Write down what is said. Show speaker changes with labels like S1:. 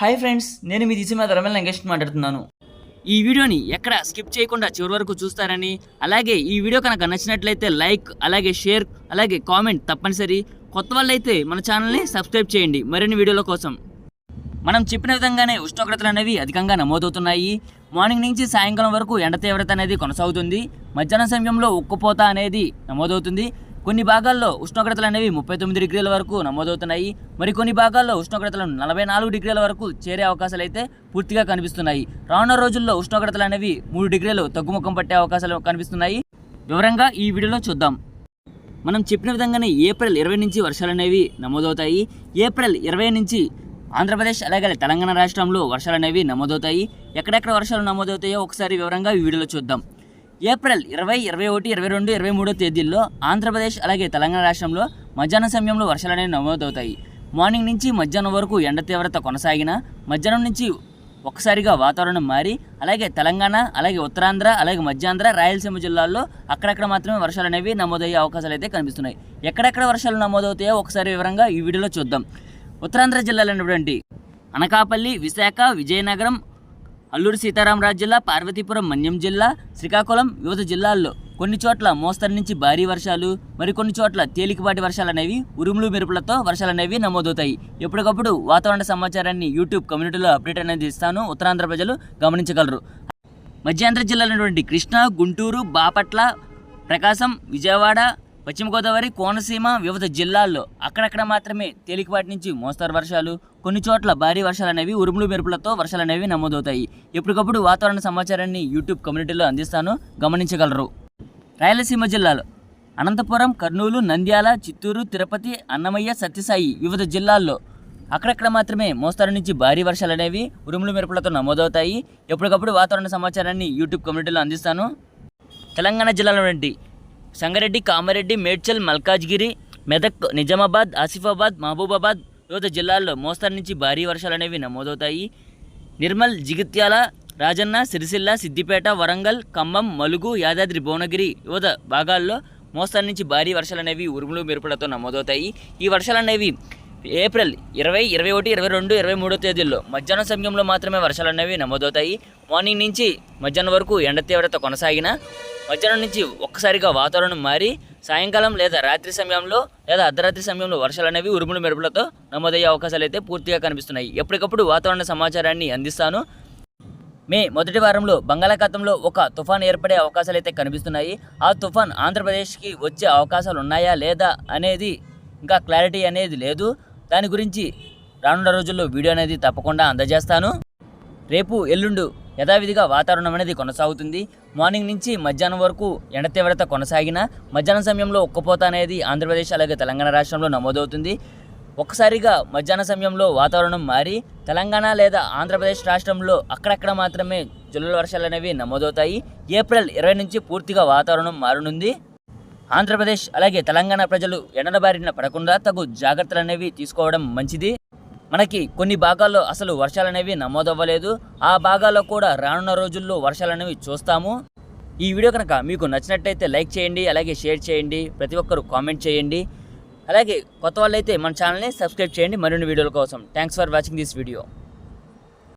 S1: Hi friends నేను మీ దిశ మీద రమేల్ లంకేష్ మాట్లాడుతున్నాను. ఈ వీడియోని ఎక్కడ స్కిప్ చేయకుండా చివరి వరకు చూస్తారని అలాగే ఈ వీడియో కనుక నచ్చినట్లయితే లైక్ అలాగే షేర్ అలాగే కామెంట్ తప్పనిసరి. కొత్త వాళ్ళైతే మన ఛానల్ని సబ్స్క్రైబ్ చేయండి. మరిన్ని వీడియోల కోసం. మనం చెప్పిన విధంగానే ఉష్ణోగ్రతలు అనేవి అధికంగా నమోదవుతున్నాయి. మార్నింగ్ నుంచి సాయంకాలం వరకు ఎండ తీవ్రత అనేది కొనసాగుతుంది. మధ్యాహ్నం సమయంలో ఉక్కపోత అనేది నమోదవుతుంది. కొన్ని భాగాల్లో ఉష్ణోగ్రతలు అనేవి ముప్పై తొమ్మిది డిగ్రీల వరకు నమోదవుతున్నాయి. మరి కొన్ని భాగాల్లో ఉష్ణోగ్రతలు నలభై నాలుగు డిగ్రీల వరకు చేరే అవకాశాలు అయితే పూర్తిగా కనిపిస్తున్నాయి. రానున్న రోజుల్లో ఉష్ణోగ్రతలు అనేవి మూడు డిగ్రీలు తగ్గుముఖం పట్టే అవకాశాలు కనిపిస్తున్నాయి. వివరంగా ఈ వీడియోలో చూద్దాం. మనం చెప్పిన విధంగానే ఏప్రిల్ ఇరవై నుంచి వర్షాలు అనేవి నమోదవుతాయి. ఏప్రిల్ ఇరవై నుంచి ఆంధ్రప్రదేశ్ అలాగే తెలంగాణ రాష్ట్రంలో వర్షాలు అనేవి నమోదవుతాయి. ఎక్కడెక్కడ వర్షాలు నమోదవుతాయో ఒకసారి వివరంగా ఈ వీడియోలో చూద్దాం. ఏప్రిల్ ఇరవై ఇరవై ఒకటి ఇరవై రెండు ఇరవై మూడో తేదీల్లో ఆంధ్రప్రదేశ్ అలాగే తెలంగాణ రాష్ట్రంలో మధ్యాహ్నం సమయంలో వర్షాలు అనేవి నమోదవుతాయి. మార్నింగ్ నుంచి మధ్యాహ్నం వరకు ఎండ తీవ్రత కొనసాగిన మధ్యాహ్నం నుంచి ఒక్కసారిగా వాతావరణం మారి అలాగే తెలంగాణ అలాగే ఉత్తరాంధ్ర అలాగే మధ్యాంధ్ర రాయలసీమ జిల్లాల్లో అక్కడక్కడ మాత్రమే వర్షాలు అనేవి నమోదయ్యే అవకాశాలు అయితే కనిపిస్తున్నాయి. ఎక్కడెక్కడ వర్షాలు నమోదవుతాయో ఒకసారి వివరంగా ఈ వీడియోలో చూద్దాం. ఉత్తరాంధ్ర జిల్లాలైనటువంటి అనకాపల్లి విశాఖ విజయనగరం అల్లూరు సీతారామరాజు జిల్లా పార్వతీపురం మన్యం జిల్లా శ్రీకాకుళం వివిధ జిల్లాల్లో కొన్ని చోట్ల మోస్తరు నుంచి భారీ వర్షాలు మరికొన్ని చోట్ల తేలికపాటి వర్షాలు అనేవి ఉరుములు మెరుపులతో వర్షాలు అనేవి నమోదవుతాయి. ఎప్పటికప్పుడు వాతావరణ సమాచారాన్ని యూట్యూబ్ కమ్యూనిటీలో అప్డేట్ అనేది ఇస్తాను. ఉత్తరాంధ్ర ప్రజలు గమనించగలరు. మధ్యాంధ్ర జిల్లాలైనటువంటి కృష్ణా గుంటూరు బాపట్ల ప్రకాశం విజయవాడ పశ్చిమ గోదావరి కోనసీమ వివిధ జిల్లాల్లో అక్కడక్కడ మాత్రమే తేలికపాటి నుంచి మోస్తరు వర్షాలు. కొన్ని చోట్ల భారీ వర్షాలు అనేవి ఉరుములు మెరుపులతో వర్షాలు అనేవి నమోదవుతాయి. ఎప్పటికప్పుడు వాతావరణ సమాచారాన్ని యూట్యూబ్ కమ్యూనిటీలో అందిస్తాను. గమనించగలరు. రాయలసీమ జిల్లాలో అనంతపురం కర్నూలు నంద్యాల చిత్తూరు తిరుపతి అన్నమయ్య సత్యసాయి వివిధ జిల్లాల్లో అక్కడక్కడ మాత్రమే మోస్తరు నుంచి భారీ వర్షాలు అనేవి ఉరుములు మెరుపులతో నమోదవుతాయి. ఎప్పటికప్పుడు వాతావరణ సమాచారాన్ని యూట్యూబ్ కమ్యూనిటీలో అందిస్తాను. తెలంగాణ జిల్లాలో సంగారెడ్డి కామారెడ్డి మేడ్చల్ మల్కాజ్గిరి మెదక్ నిజామాబాద్ ఆసిఫాబాద్ మహబూబాబాద్ వివిధ జిల్లాల్లో మోస్తరు నుంచి భారీ వర్షాలు అనేవి నమోదవుతాయి. నిర్మల్ జిగిత్యాల రాజన్న సిరిసిల్ల సిద్దిపేట వరంగల్ ఖమ్మం మలుగు యాదాద్రి భువనగిరి వివిధ భాగాల్లో మోస్తరు నుంచి భారీ వర్షాలు అనేవి ఉరుములు మెరుపులతో నమోదవుతాయి. ఈ వర్షాలు అనేవి ఏప్రిల్ ఇరవై ఇరవై ఒకటి ఇరవై రెండు ఇరవై మూడో తేదీల్లో మధ్యాహ్నం సమయంలో మాత్రమే వర్షాలు అనేవి నమోదవుతాయి. మార్నింగ్ నుంచి మధ్యాహ్నం వరకు ఎండ తీవ్రత కొనసాగిన మధ్యాహ్నం నుంచి ఒక్కసారిగా వాతావరణం మారి సాయంకాలం లేదా రాత్రి సమయంలో లేదా అర్ధరాత్రి సమయంలో వర్షాలు అనేవి ఉరుములు మెరుపులతో నమోదయ్యే అవకాశాలు అయితే పూర్తిగా కనిపిస్తున్నాయి. ఎప్పటికప్పుడు వాతావరణ సమాచారాన్ని అందిస్తాను. మే మొదటి వారంలో బంగాళాఖాతంలో ఒక తుఫాన్ ఏర్పడే అవకాశాలు అయితే కనిపిస్తున్నాయి. ఆ తుఫాన్ ఆంధ్రప్రదేశ్కి వచ్చే అవకాశాలు ఉన్నాయా లేదా అనేది ఇంకా క్లారిటీ అనేది లేదు. దాని గురించి రానున్న రోజుల్లో వీడియో అనేది తప్పకుండా అందజేస్తాను. రేపు ఎల్లుండు యథావిధిగా వాతావరణం అనేది కొనసాగుతుంది. మార్నింగ్ నుంచి మధ్యాహ్నం వరకు ఎండ తీవ్రత కొనసాగిన మధ్యాహ్నం సమయంలో ఉక్కపోత అనేది ఆంధ్రప్రదేశ్ అలాగే తెలంగాణ రాష్ట్రంలో నమోదవుతుంది. ఒక్కసారిగా మధ్యాహ్న సమయంలో వాతావరణం మారి తెలంగాణ లేదా ఆంధ్రప్రదేశ్ రాష్ట్రంలో అక్కడక్కడ మాత్రమే జల్లుల వర్షాలు అనేవి నమోదవుతాయి. ఏప్రిల్ ఇరవై నుంచి పూర్తిగా వాతావరణం మారనుంది. ఆంధ్రప్రదేశ్ అలాగే తెలంగాణ ప్రజలు ఎండల బారిన పడకుండా తగు జాగ్రత్తలు అనేవి తీసుకోవడం మంచిది. మనకి కొన్ని భాగాల్లో అసలు వర్షాలు అనేవి నమోదవ్వలేదు. ఆ భాగాల్లో కూడా రానున్న రోజుల్లో వర్షాలు అనేవి చూస్తాము. ఈ వీడియో కనుక మీకు నచ్చినట్టయితే లైక్ చేయండి అలాగే షేర్ చేయండి ప్రతి ఒక్కరు కామెంట్ చేయండి. అలాగే కొత్త వాళ్ళైతే మన ఛానల్ని సబ్స్క్రైబ్ చేయండి. మరిన్ని వీడియోల కోసం. Thanks for watching this video.